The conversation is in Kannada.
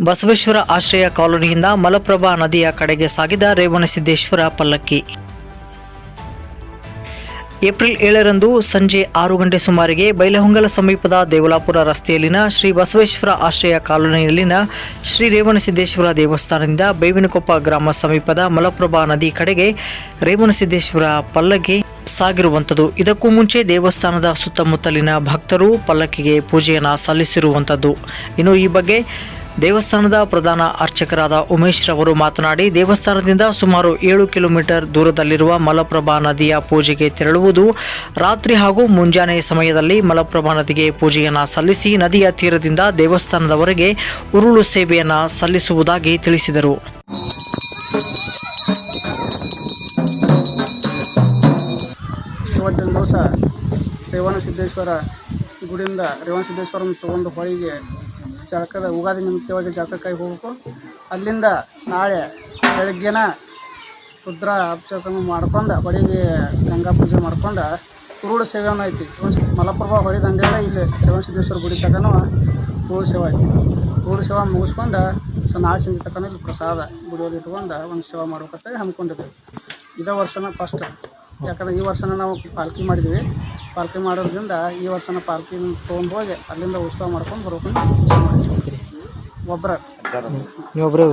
ಬಸವೇಶ್ವರ ಆಶ್ರಯ ಕಾಲೋನಿಯಿಂದ ಮಲಪ್ರಭಾ ನದಿಯ ಕಡೆಗೆ ಸಾಗಿದ ರೇವಣಸಿದ್ದೇಶ್ವರ ಪಲ್ಲಕ್ಕಿ. ಏಪ್ರಿಲ್ ಏಳರಂದು ಸಂಜೆ ಆರು ಗಂಟೆ ಸುಮಾರಿಗೆ ಬೈಲಹೊಂಗಲ ಸಮೀಪದ ದೇವಲಾಪುರ ರಸ್ತೆಯಲ್ಲಿನ ಶ್ರೀ ಬಸವೇಶ್ವರ ಆಶ್ರಯ ಕಾಲೋನಿಯಲ್ಲಿನ ಶ್ರೀ ರೇವಣಸಿದ್ದೇಶ್ವರ ದೇವಸ್ಥಾನದಿಂದ ಬೇವಿನಕೊಪ್ಪ ಗ್ರಾಮ ಸಮೀಪದ ಮಲಪ್ರಭಾ ನದಿ ಕಡೆಗೆ ರೇವಣಸಿದ್ದೇಶ್ವರ ಪಲ್ಲಕ್ಕಿ ಸಾಗಿರುವಂಥದ್ದು. ಇದಕ್ಕೂ ಮುಂಚೆ ದೇವಸ್ಥಾನದ ಸುತ್ತಮುತ್ತಲಿನ ಭಕ್ತರು ಪಲ್ಲಕ್ಕಿಗೆ ಪೂಜೆಯನ್ನು ಸಲ್ಲಿಸಿರುವಂಥದ್ದು. ಇನ್ನು ಈ ಬಗ್ಗೆ ದೇವಸ್ಥಾನದ ಪ್ರಧಾನ ಅರ್ಚಕರಾದ ಉಮೇಶ್ ರವರು ಮಾತನಾಡಿ, ದೇವಸ್ಥಾನದಿಂದ ಸುಮಾರು ಏಳು ಕಿಲೋಮೀಟರ್ ದೂರದಲ್ಲಿರುವ ಮಲಪ್ರಭಾ ನದಿಯ ಪೂಜೆಗೆ ತೆರಳುವುದು ರಾತ್ರಿ ಹಾಗೂ ಮುಂಜಾನೆ ಸಮಯದಲ್ಲಿ ಮಲಪ್ರಭಾ ನದಿಗೆ ಪೂಜೆಯನ್ನು ಸಲ್ಲಿಸಿ, ನದಿಯ ತೀರದಿಂದ ದೇವಸ್ಥಾನದವರೆಗೆ ಉರುಳು ಸೇವೆಯನ್ನು ಸಲ್ಲಿಸುವುದಾಗಿ ತಿಳಿಸಿದರು. ಇವತ್ತಿನ ದಿವಸ ರೇವಣ ಸಿದ್ದೇಶ್ವರ ಗುಡಿಯಿಂದ ರೇವಣ ಸಿದ್ದೇಶ್ವರನ ತೊಗೊಂಡು ಹೊಳಿಗೆ ಜಳಕದ ಉಗಾದಿ ನಿಮಿತ್ತವಾಗಿ ಜಳಕಕ್ಕಾಗಿ ಹೋಗಬೇಕು. ಅಲ್ಲಿಂದ ನಾಳೆ ಬೆಳಗ್ಗೆನ ರುದ್ರ ಅಭಿಷೇಕ ಮಾಡ್ಕೊಂಡು, ಬಡಿಗೆ ಗಂಗಾ ಪೂಜೆ ಮಾಡ್ಕೊಂಡು ಕುರುಡು ಸೇವೆಯನ್ನು ಐತಿ. ಮಲಪ್ರಭಾ ಹೊಳಿ ಇಲ್ಲಿ ರೇವಣ ಸಿದ್ದೇಶ್ವರ ಗುಡಿ ತಕ್ಕನೂ ಕುರುಡು ಸೇವೆ ಐತಿ. ಕುರುಡು ಸೇವೆ ಮುಗಿಸ್ಕೊಂಡು ಸೊ ನಾಳೆ ಸಂಜೆ ತನಕ ಇಲ್ಲಿ ಪ್ರಸಾದ ಗುಡಿಯಲ್ಲಿ ಇಟ್ಕೊಂಡು ಒಂದು ಸೇವೆ ಮಾಡ್ಬೇಕಂತ ಹಮ್ಮಿಕೊಂಡಿದ್ದೀವಿ. ಇದೇ ವರ್ಷನ ಫಸ್ಟ್ ಯಾಕಂದ್ರೆ ಈ ವರ್ಷನ ನಾವು ಪಾಲ್ಕಿ ಮಾಡಿದ್ವಿ ಪಾಲ್ಕಿ ಮಾಡೋದ್ರಿಂದ ಈ ವರ್ಷನ ಪಾಲ್ಕಿ ತೊಗೊಂಡು ಹೋಗಿ ಅಲ್ಲಿಂದ ಉತ್ಸವ ಮಾಡ್ಕೊಂಡು ಮಾಡಿದ್ವಿ. ಒಬ್ಬರ ನೀವೊಬ್ಬರೇ